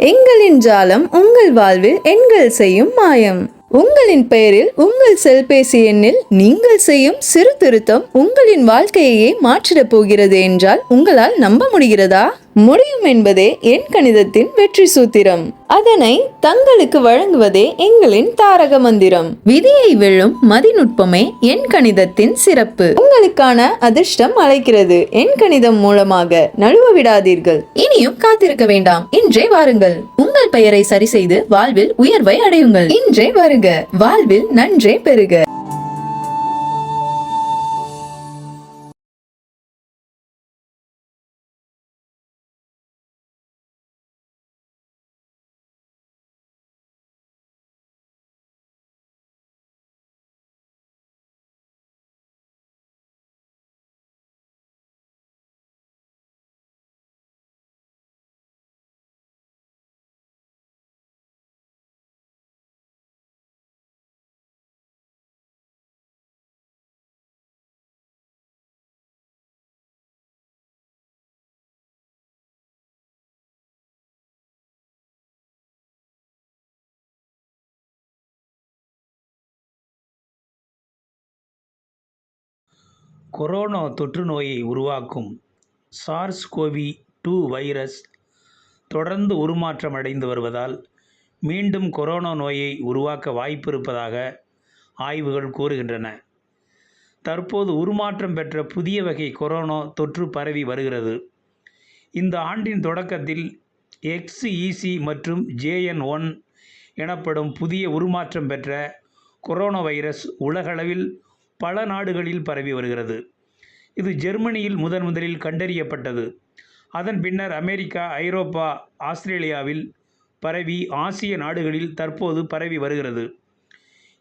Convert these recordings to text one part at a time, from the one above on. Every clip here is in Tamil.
எங்களின் ஜாலம் உங்கள் வாழ்வில் எண்கள் செய்யும் மாயம். உங்களின் பெயரில் உங்கள் செல்பேசி எண்ணில் நீங்கள் செய்யும் சிறு திருத்தம் உங்களின் வாழ்க்கையையே மாற்றிடப் போகிறது என்றால் உங்களால் நம்ப முடிகிறதா? முடியும் என்பதே எண் கணிதத்தின் வெற்றி சூத்திரம். அதனை தங்களுக்கு வழங்குவதே எங்களின் தாரக மந்திரம். விதியை வெல்லும் மதிநுட்பமே எண் கணிதத்தின் சிறப்பு. உங்களுக்கான அதிர்ஷ்டம் அழைக்கிறது எண் கணிதம் மூலமாக. நழுவ விடாதீர்கள். இனியும் காத்திருக்க வேண்டாம். இன்றே வாருங்கள். உங்கள் பெயரை சரி செய்து வாழ்வில் உயர்வை அடையுங்கள். இன்றே வருக. வாழ்வில் நன்றே பெறுக. கொரோனா தொற்று நோயை உருவாக்கும் சார்ஸ் கோவி டூ வைரஸ் தொடர்ந்து உருமாற்றம் அடைந்து வருவதால் மீண்டும் கொரோனா நோயை உருவாக்க வாய்ப்பிருப்பதாக ஆய்வுகள் கூறுகின்றன. தற்போது உருமாற்றம் பெற்ற புதிய வகை கொரோனா தொற்று பரவி வருகிறது. இந்த ஆண்டின் தொடக்கத்தில் எக்ஸ்இசி மற்றும் ஜேஎன் ஒன் எனப்படும் புதிய உருமாற்றம் பெற்ற கொரோனா வைரஸ் உலகளவில் பல நாடுகளில் பரவி வருகிறது. இது ஜெர்மனியில் முதன் முதலில் கண்டறியப்பட்டது. அதன் பின்னர் அமெரிக்கா ஐரோப்பா ஆஸ்திரேலியாவில் பரவி ஆசிய நாடுகளில் தற்போது பரவி வருகிறது.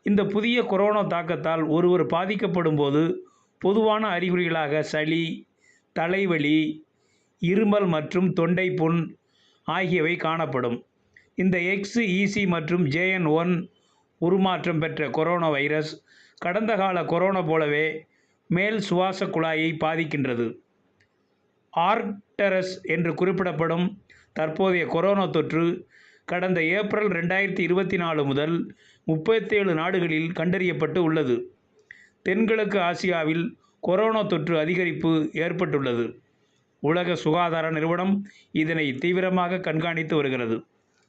இந்த புதிய கொரோனா தாக்கத்தால் ஒருவர் பாதிக்கப்படும் போது பொதுவான அறிகுறிகளாக சளி தலைவலி இருமல் மற்றும் தொண்டை புண் ஆகியவை காணப்படும். இந்த எக்ஸ் இசி மற்றும் ஜேஎன் ஒன் உருமாற்றம் பெற்ற கொரோனா வைரஸ் கடந்த கால கொரோனா போலவே மேல் சுவாச குழாயை பாதிக்கின்றது. ஆர்க்டரஸ் என்று குறிப்பிடப்படும் தற்போதைய கொரோனா தொற்று கடந்த ஏப்ரல் ரெண்டாயிரத்தி இருபத்தி நாலு முதல் முப்பத்தேழு நாடுகளில் கண்டறியப்பட்டு உள்ளது. தென்கிழக்கு ஆசியாவில் கொரோனா தொற்று அதிகரிப்பு ஏற்பட்டுள்ளது. உலக சுகாதார நிறுவனம் இதனை தீவிரமாக கண்காணித்து வருகிறது.